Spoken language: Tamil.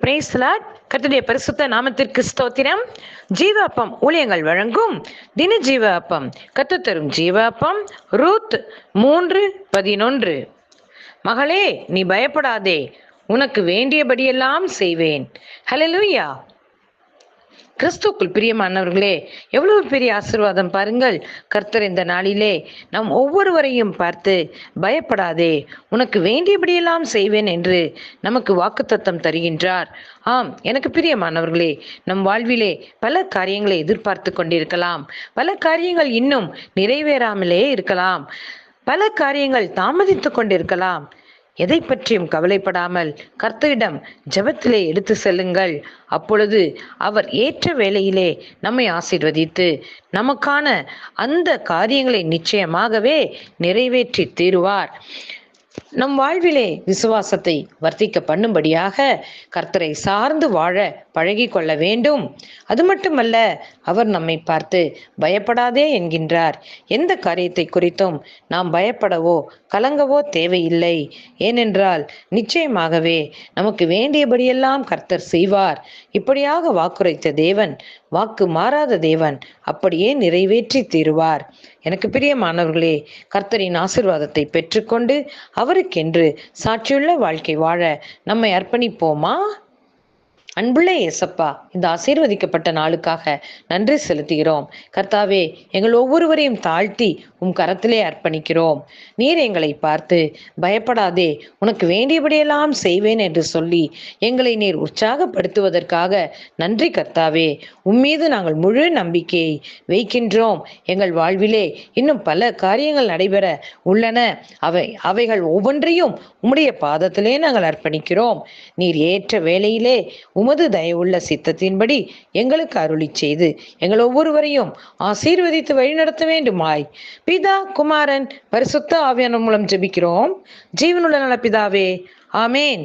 பிரேஸ்லாட் கத்துடைய பரிசுத்த நாமத்திற்கு ஸ்தோத்திரம். ஜீவ அப்பம் ஊழியங்கள் வழங்கும் தின ஜீவ அப்பம் கத்து தரும் ஜீவ அப்பம் ரூத் மூன்று பதினொன்று. மகளே நீ பயப்படாதே. உனக்கு வேண்டியபடியெல்லாம் செய்வேன். ஹலலூயா கிறிஸ்துக்குள் பிரியமானவர்களே எவ்வளவு பெரிய ஆசீர்வாதம் பாருங்கள். கர்த்தர் இந்த நாளிலே நம் ஒவ்வொருவரையும் பார்த்து பயப்படாதே உனக்கு வேண்டியபடியெல்லாம் செய்வேன் என்று நமக்கு வாக்குத்தத்தம் தருகின்றார். ஆம் எனக்கு பிரியமானவர்களே நம் வாழ்விலே பல காரியங்களை எதிர்பார்த்து கொண்டிருக்கலாம். பல காரியங்கள் இன்னும் நிறைவேறாமலே இருக்கலாம். பல காரியங்கள் தாமதித்து கொண்டிருக்கலாம். எதை பற்றியும் கவலைப்படாமல் கர்த்தரிடம் ஜெபத்திலே எடுத்து செல்லுங்கள். அப்பொழுது அவர் ஏற்ற வேளையிலே நம்மை ஆசீர்வதித்து நமக்கான அந்த காரியங்களை நிச்சயமாகவே நிறைவேற்றி தீருவார். நம் வாழ்விலே விசுவாசத்தை வர்த்திக்க பண்ணும்படியாக கர்த்தரை சார்ந்து வாழ பழகி கொள்ள வேண்டும். அது மட்டுமல்ல அவர் நம்மை பார்த்து பயப்படாதே என்கின்றார். எந்த காரியத்தை குறித்தும் நாம் பயப்படவோ கலங்கவோ தேவையில்லை. ஏனென்றால் நிச்சயமாகவே நமக்கு வேண்டியபடியெல்லாம் கர்த்தர் செய்வார். இப்படியாக வாக்குரைத்த தேவன் வாக்கு மாறாத தேவன் அப்படியே நிறைவேற்றி தீருவார். எனக்கு பிரியமானவர்களே கர்த்தரின் ஆசிர்வாதத்தை பெற்றுக்கொண்டு அவருக்கென்று சாட்சியுள்ள வாழ்க்கை வாழ நம்மை அர்ப்பணிப்போமா? அன்புள்ள ஏசப்பா இந்த ஆசீர்வதிக்கப்பட்ட நாளுக்காக நன்றி செலுத்துகிறோம். கர்த்தாவே எங்கள் ஒவ்வொருவரையும் தாழ்த்தி உம் கரத்திலே அர்ப்பணிக்கிறோம். நீர் எங்களை பார்த்து பயப்படாதே உனக்கு வேண்டியபடியெல்லாம் செய்வேன் என்று சொல்லி எங்களை நீர் உற்சாகப்படுத்துவதற்காக நன்றி கர்த்தாவே. உம்மீது நாங்கள் முழு நம்பிக்கையை வைக்கின்றோம். எங்கள் வாழ்விலே இன்னும் பல காரியங்கள் நடைபெற உள்ளன. அவை அவைகள் ஒவ்வொன்றையும் உம்முடைய பாதத்திலே நாங்கள் அர்ப்பணிக்கிறோம். நீர் ஏற்ற வேளையிலே உமது தயவுள்ள சித்தத்தின்படி எங்களுக்கு அருளி செய்து எங்கள் ஒவ்வொருவரையும் ஆசீர்வதித்து வழிநடத்த வேண்டுமாய். பிதா குமாரன் பரிசுத்த ஆவியான மூலம் ஜெபிக்கிறோம். ஜீவனுள்ள நல பிதாவே ஆமேன்.